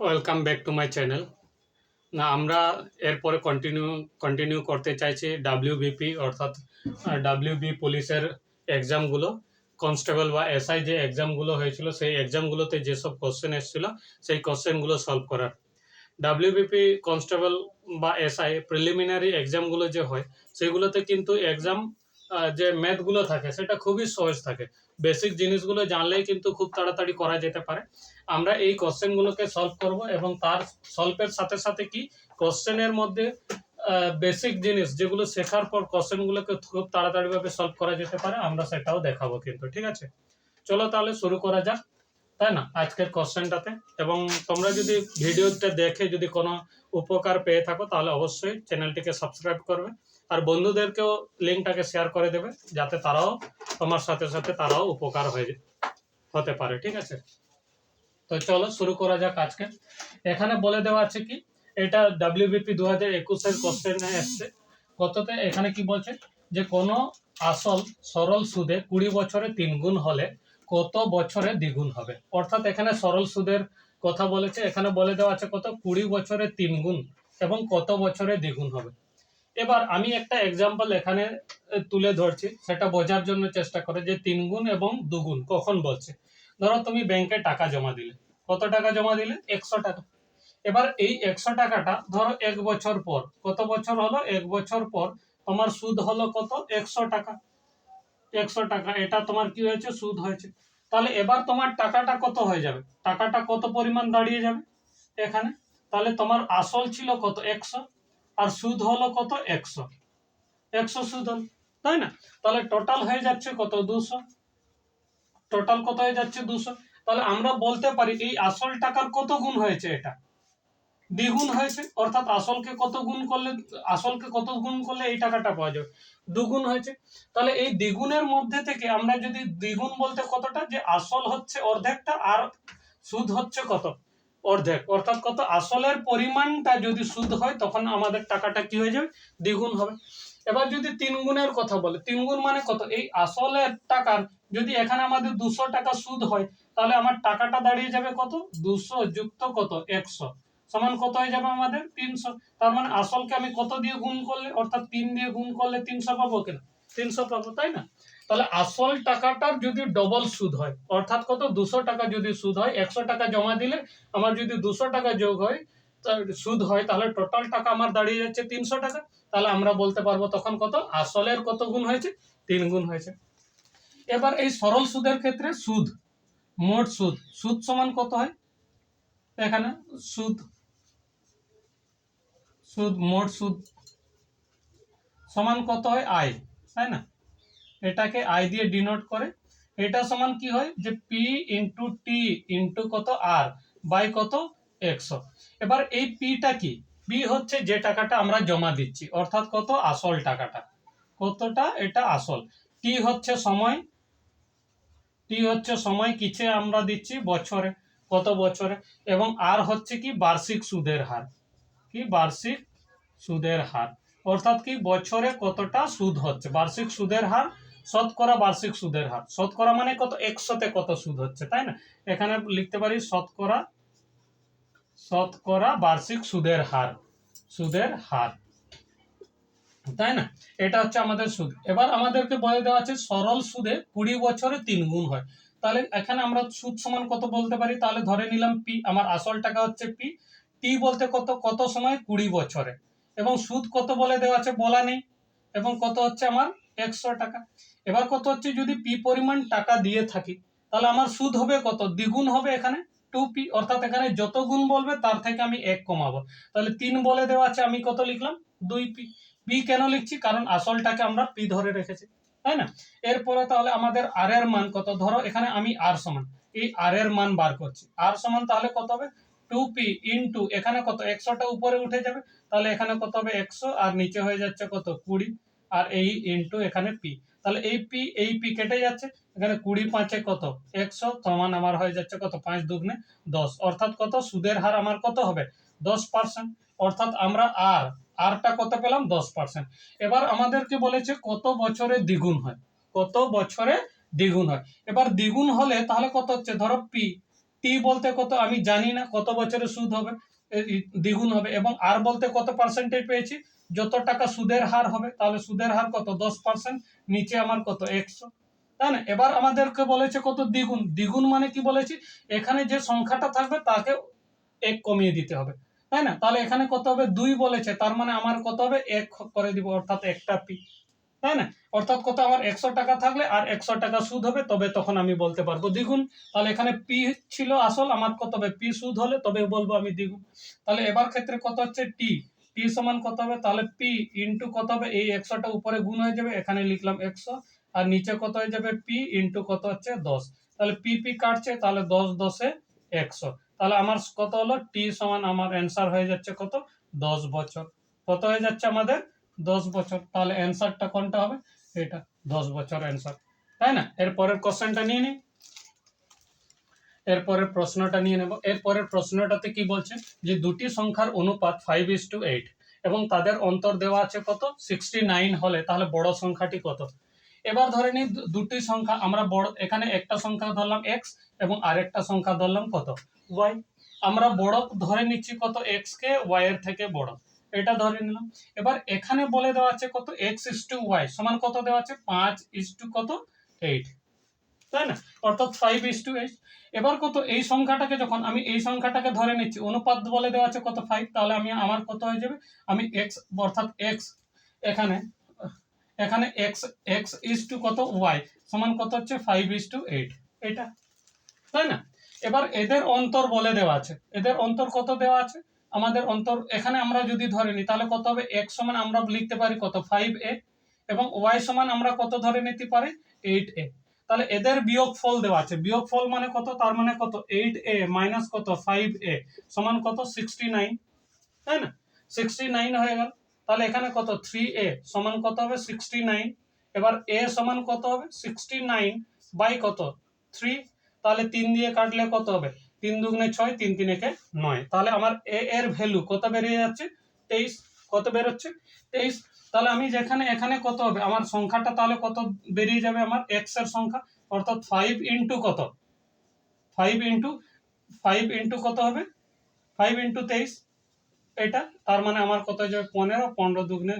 Welcome back to my channel না, আমরা এরপরে কন্টিনিউ কন্টিনিউ করতে চাইছি ডাব্লিউবিপি অর্থাৎ ডাব্লিউবি পুলিশের এক্সামগুলো কনস্টেবল বা এসআই যে এক্সামগুলো হয়েছিল, সেই এক্সামগুলোতে যেসব কোশ্চেন এসেছিল, সেই কোশ্চেনগুলো সলভ করার। ডাব্লিউবিপি কনস্টেবল বা এসআই প্রিলিমিনারি এক্সামগুলো যে হয়, সেগুলোতে কিন্তু এক্সাম যে ম্যাথগুলো থাকে, সেটা খুবই সহজ থাকে। বেসিক জিনিসগুলো জানলেই কিন্তু খুব তাড়াতাড়ি করা যেতে পারে। আমরা এই কোশ্চেনগুলোকে সলভ করব এবং তার সলভের সাথে সাথে কি? কোশ্চেনের মধ্যে বেসিক জিনিস যেগুলো শেখার পর কোশ্চেনগুলোকে খুব তাড়াতাড়িভাবে সলভ করা যেতে পারে, আমরা সেটাও দেখাবো কিন্তু, ঠিক আছে? চলো তাহলে শুরু করা যাক, তাই না? আজকের কোশ্চেনটাতে এবং তোমরা যদি ভিডিওটা দেখে যদি কোনো উপকার পেয়ে থাকো, তাহলে অবশ্যই চ্যানেলটিকে সাবস্ক্রাইব করবে। আর বন্ধুদেরকেও লিঙ্কটাকে শেয়ার করে দেবে, যাতে তারাও তোমার সাথে সাথে তারাও উপকার হয়ে হতে পারে, ঠিক আছে? তো চলো শুরু করা যাক আজকে। এখানে বলে দেওয়া আছে কি, এটা ডাব্লিউবিপি দু হাজার একুশের কোশ্চেনে এসছে। কততে? এখানে কি বলছে, যে কোনো আসল সরল সুদে কুড়ি বছরে তিন গুণ হলে কত বছরে দ্বিগুণ হবে? অর্থাৎ এখানে সরল সুদের কথা বলেছে, এখানে বলে দেওয়া আছে কত? কুড়ি বছরে তিন গুণ এবং কত বছরে দ্বিগুণ হবে। এবার আমি একটা এক্সাম্পল এখানে তুলে ধরছি, সেটা বোঝার জন্য চেষ্টা করে যে তিন গুণ এবং দুগুণ কখন বলছে। ধরো তুমি ব্যাংকে টাকা জমা দিলে। কত টাকা জমা দিলে? একশো টাকা। এবার এই একশো টাকাটা ধরো এক বছর পর, কত বছর হলো? এক বছর পর তোমার সুদ হলো কত? একশো টাকা। একশো টাকা, এটা তোমার কি হয়েছে? সুদ হয়েছে। তাহলে এবার তোমার টাকাটা কত হয়ে যাবে? টাকাটা কত পরিমাণ দাঁড়িয়ে যাবে এখানে? তাহলে তোমার আসল ছিল কত? একশো। আর সুদ হলো কত? একশো। একশো সুদ হলো, তাই না? তাহলে টোটাল হয়ে যাচ্ছে কত? দুশো। টোটাল কত হয়ে যাচ্ছে? দুশো। তাহলে আমরা বলতে পারি এই আসল টাকার কত গুণ হয়েছে এটা? দ্বিগুণ হয়েছে, অর্থাৎ আসলকে কত গুণ করলে, আসলকে কত গুণ করলে এই টাকাটা পাওয়া যাবে? দুগুণ হয়েছে। তাহলে এই দ্বিগুণের মধ্যে থেকে আমরা যদি দ্বিগুণ বলতে কতটা? যে আসল হচ্ছে অর্ধেকটা আর সুদ হচ্ছে কত? অর্ধেক। অর্থাৎ কত? আসলের পরিমাণটা যদি সুদ হয়, তখন আমাদের টাকাটা কি হয়ে যাবে? দ্বিগুণ হবে। এবার যদি তিন গুণের কথা বলে তিন গুণ মানে কত? এই আসলের টাকার যদি এখানে আমাদের দুশো টাকা সুদ হয়, তাহলে আমার টাকাটা দাঁড়িয়ে যাবে কত? দুশো যুক্ত কত? একশো। সমান কত হয়ে যাবে আমাদের? তিনশো। তার মানে আসলকে আমি কত দিয়ে গুণ করলে? অর্থাৎ তিন দিয়ে গুণ করলে তিনশো পাবো কিনা? তিনশো পাবো, তাই না? তাহলে আসল টাকাটার যদি ডবল সুদ হয়, অর্থাৎ কত? দুশো টাকা যদি সুদ হয়, একশো টাকা জমা দিলে আমার যদি দুশো টাকা যোগ হয় সুদ হয়, তাহলে টোটাল টাকা আমার দাঁড়িয়ে যাচ্ছে তিনশো টাকা। তাহলে আমরা বলতে পারব তখন কত? আসলের কত গুণ হয়েছে? তিন গুণ হয়েছে। এবার এই সরল সুদের ক্ষেত্রে সুদ, মোট সুদ সুদ সমান কত হয়? এখানে সুদ সুদ, মোট সুদ সমান কত হয়? আয়, তাই না? এটাকে আয় দিয়ে ডিনোট করে, এটা সমান কি হয়? যে পি ইন্টু টি ইন্টু কত আর বাই কত একশো এবার এই পিটা কি? পি হচ্ছে যে টাকাটা আমরা জমা দিচ্ছি, অর্থাৎ কত আসল টাকাটা। কতটা? এটা আসল। টি হচ্ছে সময়। টি হচ্ছে সময় কিছে আমরা দিচ্ছি? বছরে, কত বছরে? এবং আর হচ্ছে কি? বার্ষিক সুদের হার। কি? বার্ষিক সুদের হার। অর্থাৎ কি? বছরে কতটা সুদ হচ্ছে? বার্ষিক সুদের হার শতকরা বার্ষিক সুদের হার। শতকরা মানে কত? একশোতে কত সুদ হচ্ছে, তাই না? এখানে লিখতে পারি শতকরা শতকরা বার্ষিক সুদের হার সুদের হার, তাই না? এটা হচ্ছে আমাদের সুদ। এবার আমাদেরকে বলে দেওয়া আছে সরল সুদে কুড়ি বছরে তিন গুণ হয়। তাহলে এখানে আমরা সুদ সমান কত বলতে পারি? তাহলে ধরে নিলাম পি, আমার আসল টাকা হচ্ছে পি। টি বলতে কত কত সময়? কুড়ি বছরে। এবং সুদ কত বলে দেওয়া আছে? বলা নেই। এবং কত হচ্ছে আমার? একশো টাকা। এবার কত হচ্ছে, যদি পি পরিমাণ টাকা দিয়ে থাকি, তাহলে আমার সুদ হবে কত? দ্বিগুণ হবে এখানে টু পি অর্থাৎ এখানে যত গুণ বলবে, তার থেকে আমি এক কমাবো। তাহলে তিন বলে দেওয়া আছে, আমি কত লিখলাম? দুই পি পি কেন লিখছি? কারণ আসলটাকে আমরা পি ধরে রেখেছি, তাই না? এরপরে তাহলে আমাদের আর এর মান কত? ধরো এখানে আমি আর সমান, এই আর এর মান বার করছি। আর সমান তাহলে কত হবে? টু পি ইন্টু এখানে কত? একশোটা উপরে উঠে যাবে, তাহলে এখানে কত হবে? একশো, আর নিচে হয়ে যাচ্ছে কত? কুড়ি, আর এই ইন্টু এখানে পি তাহলে এই পি এই পি কেটে যাচ্ছে, এখানে কুড়ি পাঁচে কত? একশো, সমান আমার হয়ে যাচ্ছে কত? পাঁচ দুগুণে দশ। অর্থাৎ কত? সুদের হার আমার কত হবে? দশ পার্সেন্ট অর্থাৎ আমরা আর, আরটা কত পেলাম? দশ পার্সেন্ট এবার আমাদেরকে বলেছে কত বছরে দ্বিগুণ হয়? কত বছরে দ্বিগুণ হয়? এবার দ্বিগুণ হলে তাহলে কত হচ্ছে? ধরো পি। টি বলতে কত? আমি জানি না কত বছরে সুদ হবে দ্বিগুণ হবে। এবং আর বলতে কত পার্সেন্টেজ পেয়েছি? যত টাকা সুদের হার হবে, তাহলে সুদের হার কত? দশ পার্সেন্ট নিচে আমার কত? একশো। তাই না? এবার আমাদেরকে বলেছে কত? দ্বিগুণ। দ্বিগুণ মানে কি বলেছি? এখানে যে সংখ্যাটা থাকবে, তাকে এক কমিয়ে দিতে হবে। তাই না? তাহলে এখানে কত হবে? দুই বলেছে। তার মানে আমার কত হবে? এক করে দিব, অর্থাৎ একটা পি। তাই না? অর্থাৎ কত? আমার একশো টাকা থাকলে আর একশো টাকা সুদ হবে, তবে তখন আমি বলতে পারব দ্বিগুণ। তাহলে এখানে পি ছিল আসল, আমার কত হবে? পি সুদ হলে তবে বলব আমি দ্বিগুণ। তাহলে এবার ক্ষেত্রে কত হচ্ছে? টি। টি সমান কত হবে? তাহলে পি ইন্টু কত হবে? এই একশোটা উপরে গুণ হয়ে যাবে, এখানে লিখলাম একশো আর নিচে কত হয়ে যাবে? পি ইন্টু কত হচ্ছে? দশ। তাহলে পি পি কাটছে, তাহলে দশ দশে একশো তাহলে আমার কত হলো? টি সমান আমার অ্যান্সার হয়ে যাচ্ছে কত? দশ বছর। কত হয়ে যাচ্ছে আমাদের? দশ বছর। তাহলে অ্যান্সারটা কোনটা হবে? এটা। দশ বছর অ্যান্সার তাই না? এরপরের কোশ্চেনটা নিয়ে নিই এরপরের প্রশ্নটা নিয়ে নেব। এরপরের প্রশ্নটাতে কি বলছে? যে দুটি সংখ্যার অনুপাত ফাইভ ইস টু এইট এবং তাদের অন্তর দেওয়া আছে কত? সিক্সটি নাইন হলে, তাহলে বড় সংখ্যাটি কত? এবার ধরে নিই দুটি সংখ্যা, আমরা বড়, এখানে একটা সংখ্যা ধরলাম এক্স এবং আরেকটা সংখ্যা ধরলাম কত? ওয়াই আমরা বড় ধরে নিচ্ছি কত? এক্স কে ওয়াই এর থেকে বড়। এটা ধরে নিলাম। এবার এখানে বলে দেওয়া আছে কত? এক্স ইস টু ওয়াই সমান কত দেওয়া আছে? পাঁচ ইস টু কত? এইট তাই না? অর্থাৎ ফাইভ ইস টু এইট এবার কত? এই সংখ্যাটাকে যখন আমি এই সংখ্যাটাকে ধরে নিচ্ছি, অনুপাত বলে দেওয়া আছে কত? ফাইভ তাহলে আমি আমার কত হয়ে যাবে? আমি এক্স অর্থাৎ এক্স এখানে এখানে এক্স এক্স ইস টু কত? ওয়াই সমান কত হচ্ছে? ফাইভ ইস টু এইট এটা? তাই না? এবার এদের অন্তর বলে দেওয়া আছে। এদের অন্তর কত দেওয়া আছে? আমাদের অন্তর, এখানে আমরা যদি ধরে নিই, তাহলে কত হবে? এক্স সমান আমরা লিখতে পারি কত? ফাইভ এ এবং ওয়াই সমান আমরা কত ধরে নিতে পারি? এইট এ তাহলে এদের বিয়োগ ফল দেওয়া আছে। বিয়োগ ফল মানে কত? তার মানে কত? এইট এ মাইনাস কত? ফাইভ এ সমান কত? সিক্সটি নাইন তাই না? সিক্সটি নাইন হয়ে গেল। তাহলে এখানে কত? থ্রি এ সমান কত হবে? সিক্সটি নাইন এবার এ সমান কত হবে? সিক্সটি নাইন বাই কত? থ্রি তাহলে তিন দিয়ে কাটলে কত হবে? তিন দুগুণে ছয়, তিন তিনেকে নয়। তাহলে আমার এ এর ভ্যালু কত বেরিয়ে যাচ্ছে? তেইশ। কত বেরোচ্ছে? তেইশ। তাহলে আমি যেখানে, এখানে কত হবে? আমার সংখ্যাটা তাহলে কত বেরিয়ে যাবে আমার? এক্সের সংখ্যা, অর্থাৎ ফাইভ ইন্টু কত? ফাইভ ইন্টু ফাইভ ইন্টু কত হবে? ফাইভ ইন্টু তেইশ, এটা, তার মানে আমার কত হয়ে যাবে? পনেরো পনেরো দুগুণে,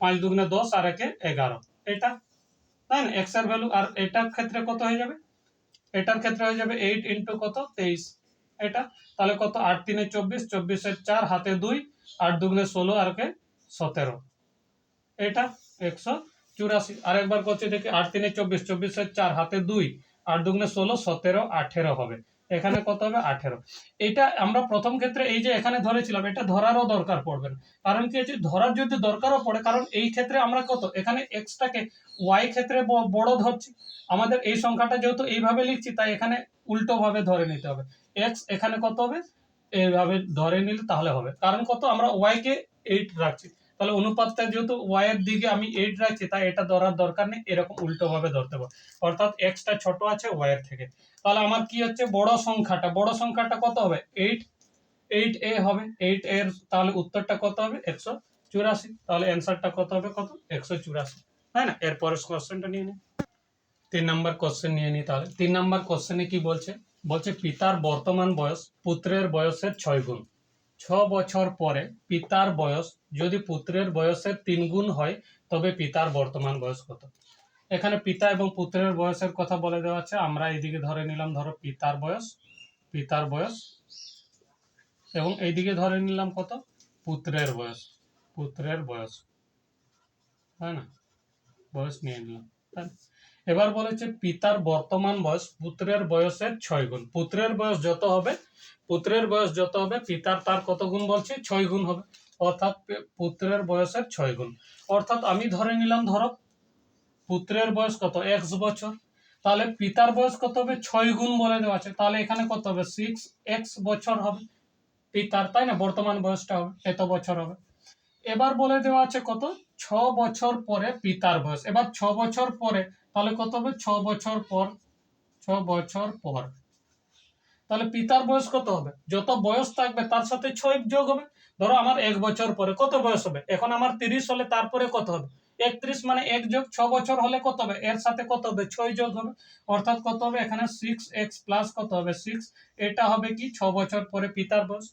পাঁচ দুগুণে দশ, আর একে এগারো। এটা, তাই না? এক্সের ভ্যালু আর এটার ক্ষেত্রে কত হয়ে যাবে? এটার ক্ষেত্রে হয়ে যাবে এইট ইন্টু কত? তেইশ। এটা, তাহলে কত? আট তিনে চব্বিশ, চব্বিশের চার, হাতে দুই, আট দুগুণে ষোলো, আর কে সতেরো। এটা একশো চুরাশি। আর একবার করছি, দেখি আট তিনে চব্বিশ চব্বিশের চার, হাতে দুই, আট দুগুণে ষোলো, সতেরো, আঠেরো হবে। এখানে কত হবে? আঠেরো। এটা আমরা প্রথম ক্ষেত্রে এই যে এখানে ধরেছিলাম, এটা ধরারও দরকার পড়বে। না কারণ কি হচ্ছে ধরার যদি দরকারও পড়ে, কারণ এই ক্ষেত্রে আমরা কত? এখানে এক্সটাকে ওয়াই ক্ষেত্রে বড় ধরছি। আমাদের এই সংখ্যাটা যেহেতু এইভাবে লিখছি, তাই এখানে উল্টো ভাবে ধরে নিতে হবে। এক্স এখানে কত হবে? এইভাবে ধরে নিলে তাহলে হবে। কারণ কত? আমরা ওয়াইকে এইট রাখছি। তাহলে অনুপাতটা যেহেতু ওয়াই এর দিকে আমি এইট রাখছি, তাই এটা ধরার দরকার নেই, এরকম উল্টো ভাবে ধরতে হবে অর্থাৎ এক্সটা ছোট আছে ওয়াই এর থেকে। তাহলে আমার কি হচ্ছে? বড় সংখ্যাটা বড় সংখ্যাটা কত হবে? এইট এইট এ হবে। এইট এর তাহলে উত্তরটা কত হবে? একশো চুরাশি। তাহলে অ্যান্সারটা কত হবে? কত? একশো চুরাশি। তাই না? এরপরের কোশ্চেনটা নিয়ে নিই তিন নাম্বার কোশ্চেন নিয়ে নিই তাহলে। তিন নাম্বার কোশ্চেনে কি বলছে? বলছে পিতার বর্তমান বয়স পুত্রের বয়সের ছয় গুণ। ছ বছর পরে পিতার বয়স, যদি পুত্রের বয়সের তিন গুণ হয়, তবে পিতার বর্তমান বয়স কত? এখানে পিতা এবং পুত্রের বয়সের কথা বলে দেওয়া আছে। আমরা এইদিকে ধরে নিলাম, ধরো পিতার বয়স পিতার বয়স, এবং এইদিকে ধরে নিলাম কত? পুত্রের বয়স পুত্রের বয়স। তাই না? বয়স নিয়ে নিলাম? এবার বলেছে, পিতার বর্তমান বয়স পুত্রের বয়সের ছয় গুণ। পুত্রের বয়স যত হবে, পুত্রের বয়স যত হবে, পিতার তার কত গুণ বলছে? ছয় গুণ হবে। অর্থাৎ পুত্রের বয়সের ছয় গুণ। অর্থাৎ আমি ধরে নিলাম, ধরো, পুত্রের বয়স কত? এক্স বছর। তাহলে পিতার বয়স কত হবে? ছয় গুণ বলে দেওয়া আছে। তাহলে এখানে কত হবে? সিক্স এক্স বছর হবে। পিতার, তাই না? বর্তমান বয়সটা হবে। এত বছর হবে। এবার বলে দেওয়া আছে কত? ছ বছর পরে পিতার বয়স। এবার ছ বছর পরে, তাহলে কত হবে? ছ বছর পর, ছ বছর পর। তাহলে পিতার বয়স কত হবে? যত বয়স থাকবে, তার সাথে ছয় যোগ হবে। ধরো আমার এক বছর পরে কত বয়স হবে? এখন আমার তিরিশ হলে তারপরে কত হবে? একত্রিশ মানে এক যোগ, ছ বছর হলে কত হবে? এর সাথে কত হবে? ছয় যোগ হবে। অর্থাৎ কত হবে? এখানে সিক্স এক্স প্লাস কত হবে? সিক্স এটা হবে কি? ছ বছর পরে পিতার বয়স।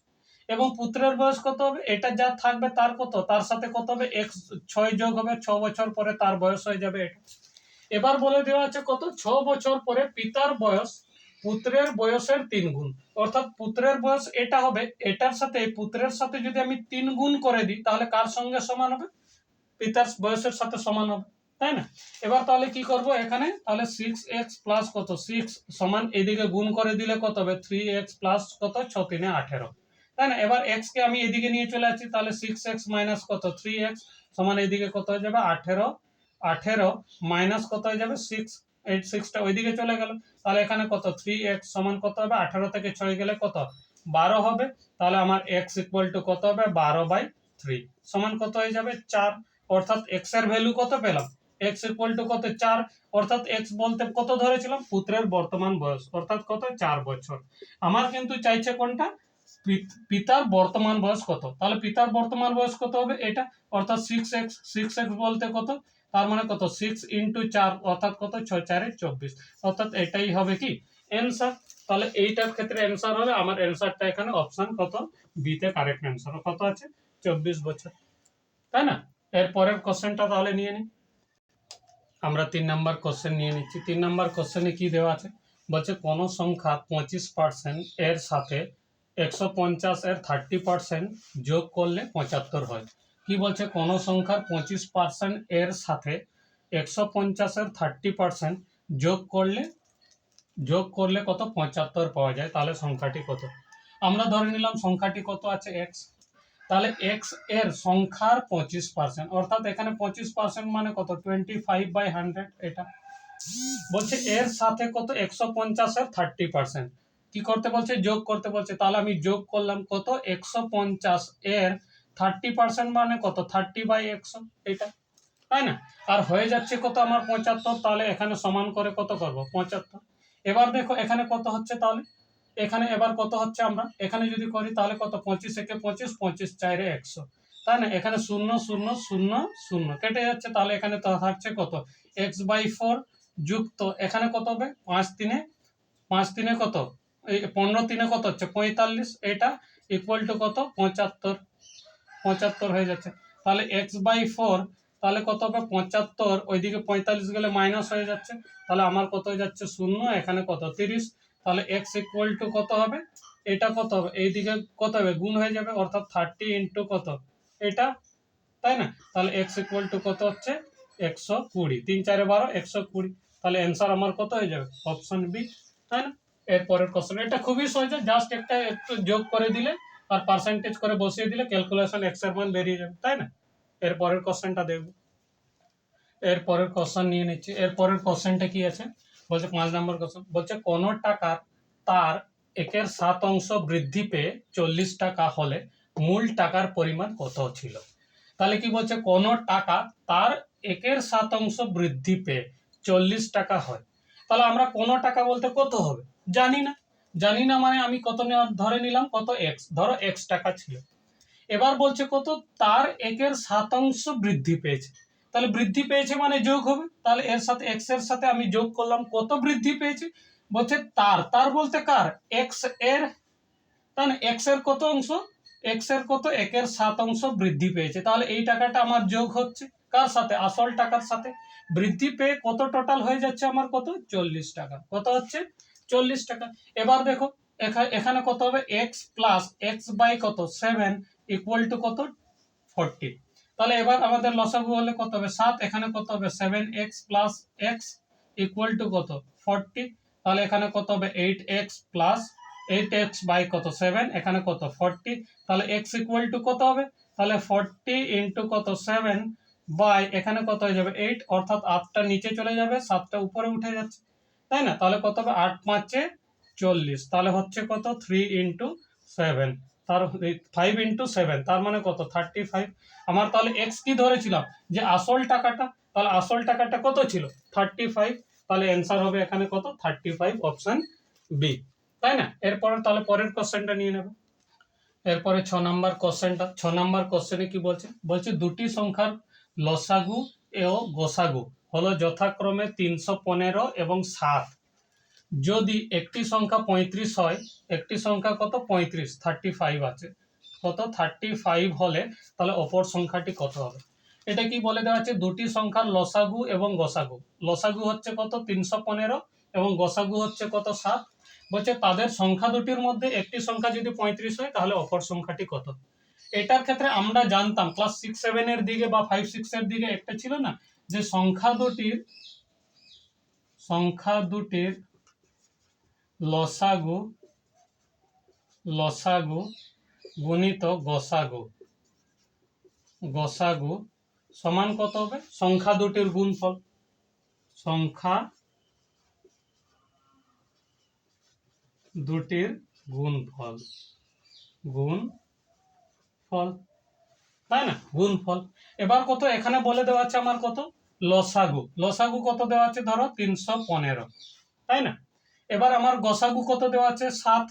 এবং পুত্রের বয়স কত হবে? এটা যা থাকবে তার কত? তার সাথে কত হবে? এক্স ছয় যোগ হবে, ছ বছর পরে তার বয়স হয়ে যাবে এটা। এবার বলে দেওয়া আছে কত? ছ বছর পরে পিতার বয়স পুত্রের বয়সের তিন গুণ। অর্থাৎ পুত্রের বয়স এটা হবে, এটার সাথে পুত্রের সাথে যদি আমি তিন গুণ করে দিই, তাহলে কার সঙ্গে সমান হবে? পিতার বয়সের সাথে সমান হবে, তাই না? এবার তাহলে কি করব এখানে? তাহলে সিক্স এক্স প্লাস কত? সিক্স সমান এদিকে গুণ করে দিলে কত হবে? থ্রি এক্স প্লাস কত? ছ তিনে আঠেরো। তাই না? এবার এক্স কে আমি এদিকে নিয়ে চলে আসছি, তাহলে সিক্স এক্স মাইনাস কত? থ্রি এক্স সমান এদিকে কত হয়ে যাবে? আঠেরো। আঠেরো মাইনাস কত হয়ে যাবে? সিক্স এইট সিক্সটা ওইদিকে চলে গেল। তাহলে এখানে কত? থ্রি এক্স সমান কত হবে? আঠেরো থেকে ছয় গেলে কত? বারো হবে। তাহলে আমার এক্স ইকুয়াল টু কত হবে? বারো বাই থ্রি সমান কত হয়ে যাবে? চার। অর্থাৎ এক্সের ভ্যালু কত পেলাম? এক্স ইকুয়াল টু কত? চার। অর্থাৎ এক্স বলতে কত ধরেছিলাম? পুত্রের বর্তমান বয়স। অর্থাৎ কত? চার বছর। আমার কিন্তু চাইছে কোনটা? পিতার বর্তমান বয়স কত? তাহলে পিতার বর্তমান বয়স কত হবে? এটা, অর্থাৎ সিক্স এক্স সিক্স এক্স বলতে কত? তার মানে কত? সিক্স ইন্টু চার, অর্থাৎ কত? ছয়, চারে চব্বিশ। অর্থাৎ এটাই হবে কি? অ্যান্সার তাহলে এইটার ক্ষেত্রে অ্যান্সার হবে। আমার অ্যান্সারটা এখানে অপশন কত? বিতে কারেক্ট অ্যান্সার কত আছে? চব্বিশ বছর। তাই না? এর পরের কোশ্চেনটা তাহলে নিয়ে নিই আমরা তিন নাম্বার কোশ্চেন নিয়ে নিচ্ছি। তিন নাম্বার কোশ্চেনে কি দেওয়া আছে? বলছে কোন সংখ্যা পঁচিশ পার্সেন্ট এর সাথে একশো পঞ্চাশ এর থার্টি পার্সেন্ট যোগ করলে পঁচাত্তর হয়। কি বলছে? কোন সংখ্যার পঁচিশ পার্সেন্ট এর সাথে একশো পঞ্চাশের থার্টি পার্সেন্ট যোগ করলে যোগ করলে কত? পঁচাত্তর পাওয়া যায়। তাহলে সংখ্যাটি কত? আমরা ধরে নিলাম সংখ্যাটি কত আছে? এক্স তাহলে এক্সের সংখ্যার পঁচিশ পার্সেন্ট অর্থাৎ এখানে পঁচিশ পার্সেন্ট মানে কত? টোয়েন্টি ফাইভ বাই হান্ড্রেড এটা। বলছে এর সাথে কত? একশো পঞ্চাশের থার্টি পার্সেন্ট কি করতে বলছে? যোগ করতে বলছে। তাহলে আমি যোগ করলাম কত? একশো পঞ্চাশ। এর থার্টি পার্সেন্ট মানে কত? থার্টি বাই একশো। এটা তাই না? আর হয়ে যাচ্ছে কত আমার পঁচাত্তর? তাহলে এখানে সমান করে কত করব? পঁচাত্তর। এবার দেখো, এখানে কত হচ্ছে তাহলে? এখানে এবার কত হচ্ছে আমরা? এখানে যদি করি, তাহলে কত? পঁচিশ একে পঁচিশ পঁচিশ চাইরে একশো। তাই না? এখানে শূন্য শূন্য শূন্য শূন্য। কেটে যাচ্ছে, তাহলে এখানে থাকছে কত? এক্স বাই ফোর যুক্ত। এখানে কত হবে? পাঁচ তিনে। পাঁচ তিনে কত? পনেরো তিনে কত হচ্ছে? পঁয়তাল্লিশ, এটা ইকুয়াল টু কত? পঁচাত্তর। পঁচাত্তর হয়ে যাচ্ছে। তাহলে এক্স বাই ফোর তাহলে কত হবে? পঁচাত্তর। ওইদিকে পঁয়তাল্লিশ গেলে মাইনাস হয়ে যাচ্ছে। তাহলে আমার কত হয়ে যাচ্ছে? শূন্য। এখানে কত? তিরিশ। তাহলে এক্স ইকুয়াল টু কত হবে? এটা কত হবে? এইদিকে কত হবে? গুণ হয়ে যাবে। অর্থাৎ থার্টি ইন্টু কত? এটা, তাই না? তাহলে এক্স ইকুয়াল টু কত হচ্ছে? একশো কুড়ি। তিন চারে বারো, একশো কুড়ি। তাহলে অ্যান্সার আমার কত হয়ে যাবে? অপশন বি তাই না? এরপরের কোশ্চেন এটা খুবই সহজ জাস্ট একটা একটু যোগ করে দিলে, আর পার্সেন্টেজ করে বসিয়ে দিলে ক্যালকুলেশন এক্সের মান বেরিয়ে যাবে, তাই না? এর পরের কোশ্চেনটা দেখব। এর পরের কোশ্চেন নিয়ে নিচ্ছি। এর পরের কোশ্চেনটা কি আছে? বলছে পাঁচ নম্বর কোশ্চেন বলছে, কোন টাকার তার একের সাত অংশ বৃদ্ধি পেয়ে চল্লিশ টাকা হলে মূল টাকার পরিমাণ কত ছিল? তাহলে কি বলছে, কোন টাকা তার একের সাত অংশ বৃদ্ধি পেয়ে চল্লিশ টাকা হয়। তাহলে আমরা কোন টাকা বলতে কত হবে? জানি না। জানি না মানে আমি কত ধরে নিলাম কত এক্স ধরো এক্স টাকা ছিল। এবার বলছে কত? তার একের শতাংশ বৃদ্ধি পেয়েছে। তাহলে বৃদ্ধি পেয়েছে মানে যোগ হবে। তাহলে এর সাথে এক্সের সাথে আমি যোগ করলাম কত বৃদ্ধি পেয়েছে? বলছে তার। তার বলতে কার? এক্সের। তাহলে এক্সের কত অংশ? এক্সের কত? একের সাত অংশ বৃদ্ধি পেয়েছে। তাহলে এই টাকাটা আমার যোগ হচ্ছে। কার সাথে? আসল টাকার সাথে। বৃদ্ধি পেয়ে কত টোটাল হয়ে যাচ্ছে আমার কত? চল্লিশ টাকা। কত হচ্ছে? চল্লিশ টাকা। এবার দেখো, এখা- এখানে কত হবে? এক্স প্লাস এক্স বাই কত? সেভেন ইকুয়াল টু কত? ফোরটি তাহলে এবার আমাদের লসাগু হলে কত হবে? সাত। এখানে কত হবে? Seven x plus x equal to কত? ফোরটি তাহলে এখানে কত হবে? Eight x plus eight x by কত? সেভেন এখানে কত? ফোরটি তাহলে এক্স ইকুয়াল টু কত হবে? তাহলে ফোরটি ইন্টু কত? সেভেন বাই এখানে কত হয়ে যাবে? এইট অর্থাৎ আটটা নিচে চলে যাবে, সাতটা উপরে উঠে যাচ্ছে। তাই না? তাহলে কত হবে? আট পাঁচে চল্লিশ। তাহলে হচ্ছে কত? থ্রি ইন্টু সেভেন তার ফাইভ ইন্টু সেভেন তার মানে কত? থার্টি ফাইভ আমার তাহলে এক্স কি ধরেছিলাম? যে আসল টাকাটা, তাহলে আসল টাকাটা কত ছিল? থার্টি ফাইভ তাহলে অ্যান্সার হবে এখানে কত? থার্টি ফাইভ অপশন বি তাই না? এরপরে তাহলে পরের কোশ্চেনটা নিয়ে নেবে। এরপরে ছ নাম্বার কোশ্চেনটা ছ নাম্বার কোশ্চেনে কি বলছে? বলছে দুটি সংখ্যার লসাগু এ ও গোসাগু। হলো যথাক্রমে তিনশো পনেরো এবং সাত। যদি একটি সংখ্যা পঁয়ত্রিশ হয়, একটি সংখ্যা কত? পঁয়ত্রিশ থার্টি ফাইভ আছে। কত? থার্টি ফাইভ হলে তাহলে অপর সংখ্যাটি কত হবে? এটা কি বলে দেওয়া আছে? দুটি সংখ্যার লসাগু এবং গসাগু। লসাগু হচ্ছে কত? তিনশো পনেরো এবং গসাগু হচ্ছে কত? সাত। বলছে তাদের সংখ্যা দুটির মধ্যে একটি সংখ্যা যদি পঁয়ত্রিশ হয়, তাহলে অপর সংখ্যাটি কত? এটার ক্ষেত্রে আমরা জানতাম ক্লাস সিক্স সেভেনের দিকে বা ফাইভ সিক্সের দিকে একটা ছিল না। যে সংখ্যা দুটির সংখ্যা দুটির লসাগু লসাগু গুণিত গসাগু। গসাগু সমান কত হবে? সংখ্যা দুটির গুণফল। সংখ্যা দুটির গুণফল। গুণ ফল তাই না? গুণফল। এবার কত? এখানে বলে দেওয়া আছে আমার কত? লসাগু। লসাগু কত দেওয়া আছে ধরো? তিনশো পনেরো। তাই না? এবার আমার গসাগু কত দেওয়া আছে? সাত।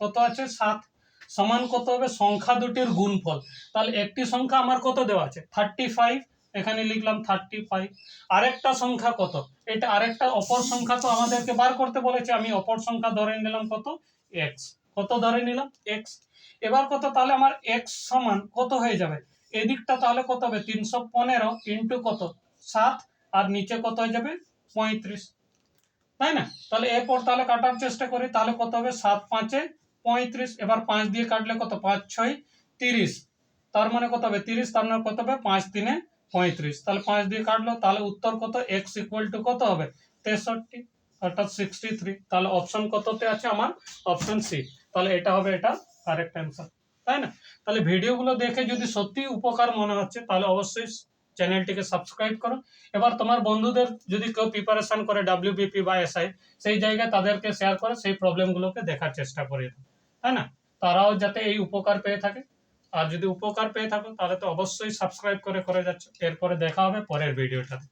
কত আছে? সাত। সমান কত হবে? সংখ্যা দুটির গুণফল। তাহলে একটি সংখ্যা আমার কত দেওয়া আছে? থার্টি ফাইভ এখানে লিখলাম থার্টি ফাইভ আরেকটা সংখ্যা কত? এটা আরেকটা অপর সংখ্যা তো আমাদেরকে বার করতে বলেছে। আমি অপর সংখ্যা ধরে নিলাম কত? এক্স কত ধরে নিলাম? এক্স এবার কত? তাহলে আমার এক্স সমান কত হয়ে যাবে? এদিকটা তাহলে কত হবে? তিনশো পনেরো ইন্টু কত? সাত আর নিচে কত হয়ে যাবে? পঁয়ত্রিশ। তাই না? তাহলে এরপর তাহলে কাটার চেষ্টা করি, তাহলে কত হবে? সাত পাঁচে পঁয়ত্রিশ। এবার পাঁচ দিয়ে কাটলে কত? পাঁচ, ছয়, তিরিশ। তার মানে কত হবে? তিরিশ, তার মানে কত হবে? পাঁচ তিনে পঁয়ত্রিশ। তাহলে পাঁচ দিয়ে কাটলো, তাহলে উত্তর কত? এক্স ইকুয়াল টু কত হবে? তেষট্টি, অর্থাৎ সিক্সটি থ্রি তাহলে অপশন কততে আছে আমার? অপশন সি তাহলে এটা হবে এটা কারেক্ট অ্যান্সার তাই না? তাহলে ভিডিওগুলো দেখে যদি সত্যি উপকার মনে হচ্ছে, তাহলে অবশ্যই চ্যানেলটিকে সাবস্ক্রাইব করো। এবার তোমার বন্ধুদের যদি কেউ প্রিপারেশন করে ডাব্লিউবিপি বা এসআই সেই জায়গায় তাদেরকে শেয়ার করে, সেই প্রবলেমগুলোকে দেখার চেষ্টা করে দাও। তাই না? তারাও যাতে এই উপকার পেয়ে থাকে। আর যদি উপকার পেয়ে থাকো, তাহলে তো অবশ্যই সাবস্ক্রাইব করে করে যাচ্ছে। এরপরে দেখা হবে পরের ভিডিওটাতে